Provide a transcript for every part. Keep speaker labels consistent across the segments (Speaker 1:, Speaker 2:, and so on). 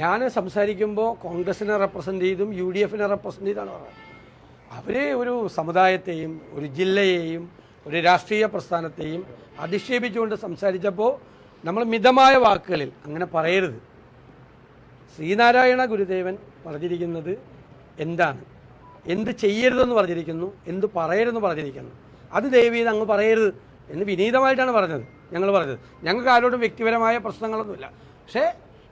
Speaker 1: ഞാൻ സംസാരിക്കുമ്പോൾ കോൺഗ്രസിനെ റെപ്രസെന്റ് ചെയ്തും യു ഡി എഫിനെ റെപ്രസെന്റ് ചെയ്താണ് പറയുന്നത് അവർ ഒരു സമുദായത്തെയും ഒരു ജില്ലയെയും ഒരു രാഷ്ട്രീയ പ്രസ്ഥാനത്തെയും അധിക്ഷേപിച്ചുകൊണ്ട് സംസാരിച്ചപ്പോൾ നമ്മൾ മിതമായ വാക്കുകളിൽ അങ്ങനെ പറയരുത്. ശ്രീനാരായണ ഗുരുദേവൻ പറഞ്ഞിരിക്കുന്നത് എന്താണ്? എന്ത് ചെയ്യരുതെന്ന് പറഞ്ഞിരിക്കുന്നു എന്ത് പറയരുതെന്ന് പറഞ്ഞിരിക്കുന്നു. അത് ദയവ് ചെയ്ത് അങ്ങ് പറയരുത് എന്ന് വിനീതമായിട്ടാണ് പറഞ്ഞത്. ഞങ്ങൾ പറഞ്ഞത്. ഞങ്ങൾക്ക് ആരോടും വ്യക്തിപരമായ പ്രശ്നങ്ങളൊന്നുമില്ല. പക്ഷേ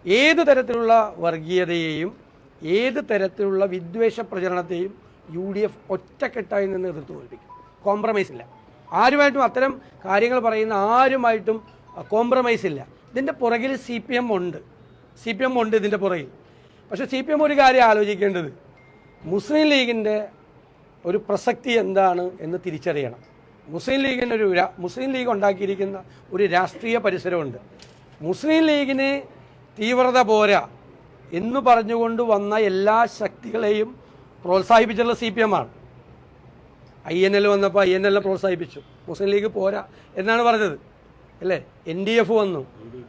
Speaker 1: ഏത് തരത്തിലുള്ള വർഗീയതയെയും ഏത് തരത്തിലുള്ള വിദ്വേഷ പ്രചരണത്തെയും യു ഡി എഫ് ഒറ്റക്കെട്ടായി നിന്ന് എതിർത്ത് തോൽപ്പിക്കും. കോംപ്രമൈസ് ഇല്ല. ആരുമായിട്ടും അത്തരം കാര്യങ്ങൾ പറയുന്ന ആരുമായിട്ടും കോംപ്രമൈസ് ഇല്ല. ഇതിന്റെ പുറകിൽ സി പി എം ഉണ്ട്. സി പി എം ഉണ്ട് ഇതിന്റെ പുറകിൽ. പക്ഷേ സി പി എം ഒരു കാര്യം ആലോചിക്കേണ്ടത്. മുസ്ലിം ലീഗിന്റെ ഒരു പ്രസക്തി എന്താണ് എന്ന് തിരിച്ചറിയണം. മുസ്ലിം ലീഗിന്റെ ഒരു മുസ്ലിം ലീഗ് ഉണ്ടാക്കിയിരിക്കുന്ന ഒരു രാഷ്ട്രീയ പരിസരമുണ്ട്. മുസ്ലിം ലീഗിന് തീവ്രത പോരാ എന്ന് പറഞ്ഞുകൊണ്ട് വന്ന എല്ലാ ശക്തികളെയും പ്രോത്സാഹിപ്പിച്ചുള്ള സി പി എം ആണ്. ഐ എൻ എൽ വന്നപ്പോൾ ഐ എൻ എൽ പ്രോത്സാഹിപ്പിച്ചു. മുസ്ലിം ലീഗ് പോരാ എന്നാണ് പറഞ്ഞത്. അല്ലേ? എൻ ഡി എഫ് വന്നു.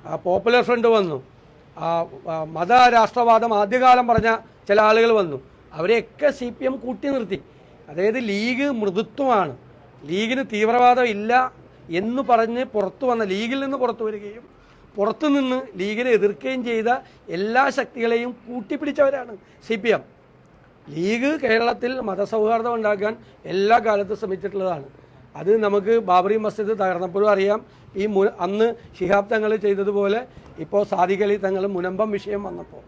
Speaker 1: ആ പോപ്പുലർ ഫ്രണ്ട് വന്നു. മത രാഷ്ട്രവാദം ആദ്യകാലം പറഞ്ഞ ചില ആളുകൾ വന്നു. അവരെയൊക്കെ സി പി എം കൂട്ടി നിർത്തി. അതായത് ലീഗ് മൃദുത്വമാണ്. ലീഗിന് തീവ്രവാദം ഇല്ല എന്ന് പറഞ്ഞ് പുറത്തു വന്ന ലീഗിൽ നിന്ന് പുറത്തു വരികയും പുറത്തു നിന്ന് ലീഗിനെ എതിർക്കുകയും ചെയ്ത എല്ലാ ശക്തികളെയും കൂട്ടിപ്പിടിച്ചവരാണ് സി പി എം. ലീഗ് കേരളത്തിൽ മതസൗഹാർദ്ദം ഉണ്ടാക്കാൻ എല്ലാ കാലത്തും ശ്രമിച്ചിട്ടുള്ളതാണ്. അത് നമുക്ക് ബാബറി മസ്ജിദ് തകർന്നപ്പോഴും അറിയാം. ഈ മു അന്ന് ഷിഹാബ് തങ്ങൾ ചെയ്തതുപോലെ ഇപ്പോൾ സാദിഖ് അലി തങ്ങൾ മുനമ്പം വിഷയം വന്നപ്പോൾ.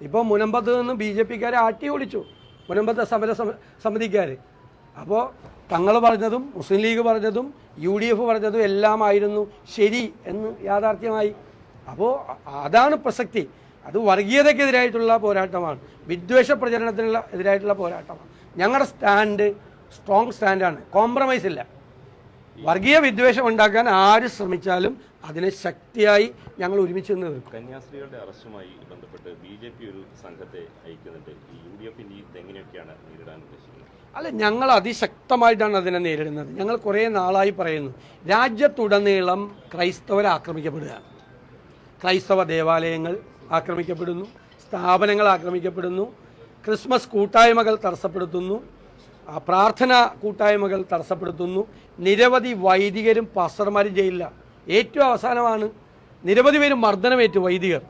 Speaker 1: ഇപ്പോൾ മുനമ്പത്ത് നിന്ന് ബി ജെ പിക്കാരെ ആട്ടി ഓടിച്ചു മുനമ്പത്തെ സമര സമ- സമിതിക്കാർ അപ്പോൾ തങ്ങൾ പറഞ്ഞതും മുസ്ലിം ലീഗ് പറഞ്ഞതും യു ഡി എഫ് പറഞ്ഞതും എല്ലാമായിരുന്നു ശരി എന്ന് യാഥാർത്ഥ്യമായി അപ്പോൾ അതാണ് പ്രസക്തി. അത് വർഗീയതയ്ക്കെതിരായിട്ടുള്ള പോരാട്ടമാണ്. വിദ്വേഷ പ്രചരണത്തിനുള്ള എതിരായിട്ടുള്ള പോരാട്ടമാണ്. ഞങ്ങളുടെ സ്റ്റാൻഡ് സ്ട്രോങ് സ്റ്റാൻഡാണ്. കോംപ്രമൈസ് ഇല്ല. വർഗീയ വിദ്വേഷം ഉണ്ടാക്കാൻ ആര് ശ്രമിച്ചാലും അതിനെ ശക്തിയായി ഞങ്ങൾ ഒരുമിച്ച് നിന്ന് നിൽക്കും.
Speaker 2: കന്യാസ്ത്രീകളുടെ അറസ്റ്റുമായി ബന്ധപ്പെട്ട് ബി ജെ പി ഒരു സംഘത്തെ അയക്കുന്നുണ്ട്. യു ഡി എഫിന്റെ നേരിടാൻ ഉദ്ദേശിക്കുന്നത്?
Speaker 1: അല്ല ഞങ്ങൾ അതിശക്തമായിട്ടാണ് അതിനെ നേരിടുന്നത്. ഞങ്ങൾ കുറേ നാളായി പറയുന്നു രാജ്യത്തുടനീളം ക്രൈസ്തവരെ ആക്രമിക്കപ്പെടുകയാണ് ക്രൈസ്തവ ദേവാലയങ്ങൾ ആക്രമിക്കപ്പെടുന്നു സ്ഥാപനങ്ങൾ ആക്രമിക്കപ്പെടുന്നു ക്രിസ്മസ് കൂട്ടായ്മകൾ തടസ്സപ്പെടുത്തുന്നു പ്രാർത്ഥന കൂട്ടായ്മകൾ തടസ്സപ്പെടുത്തുന്നു. നിരവധി വൈദികരും പാസ്റ്റർമാരും ജയിലിലാണ് ഏറ്റവും അവസാനമാണ്. നിരവധി പേര് മർദ്ദനമേറ്റു വൈദികർ.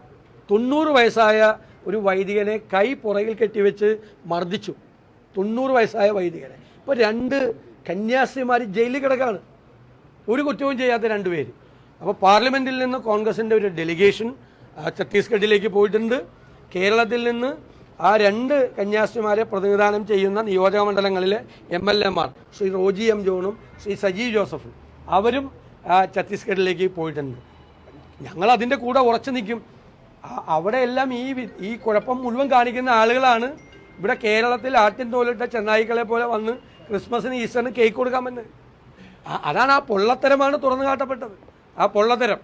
Speaker 1: തൊണ്ണൂറ് വയസ്സായ ഒരു വൈദികനെ കൈ പുറകിൽ കെട്ടിവെച്ച് മർദ്ദിച്ചു. തൊണ്ണൂറ് വയസ്സായ വൈദികനെ. ഇപ്പോൾ രണ്ട് കന്യാസ്ത്രീമാർ ജയിലിൽ കിടക്കാണ്. ഒരു കുറ്റവും ചെയ്യാത്ത രണ്ടുപേര് അപ്പോൾ പാർലമെന്റിൽ നിന്ന് കോൺഗ്രസിന്റെ ഒരു ഡെലിഗേഷൻ ഛത്തീസ്ഗഡിലേക്ക് പോയിട്ടുണ്ട്. കേരളത്തിൽ നിന്ന് ആ രണ്ട് കന്യാസ്ത്രീമാരെ പ്രതിനിധാനം ചെയ്യുന്ന നിയോജക മണ്ഡലങ്ങളിലെ എം എൽ എമാർ ശ്രീ റോജി എം ജോണും ശ്രീ സജീവ് ജോസഫും അവരും ഛത്തീസ്ഗഡിലേക്ക് പോയിട്ടുണ്ട്. ഞങ്ങൾ അതിന്റെ കൂടെ ഉറച്ചു നിൽക്കും. അവിടെ എല്ലാം ഈ ഈ കുഴപ്പം മുഴുവൻ കാണിക്കുന്ന ആളുകളാണ് ഇവിടെ കേരളത്തിൽ ആട്ടിൻ തോലിട്ട ചെന്നായിക്കളെ പോലെ വന്ന് ക്രിസ്മസിന് ഈസ്റ്ററിന് കേക്ക് കൊടുക്കാമെന്ന്. അതാണ് ആ പൊള്ളത്തരമാണ് തുറന്നു കാട്ടപ്പെട്ടത്. ആ പൊള്ളത്തരം.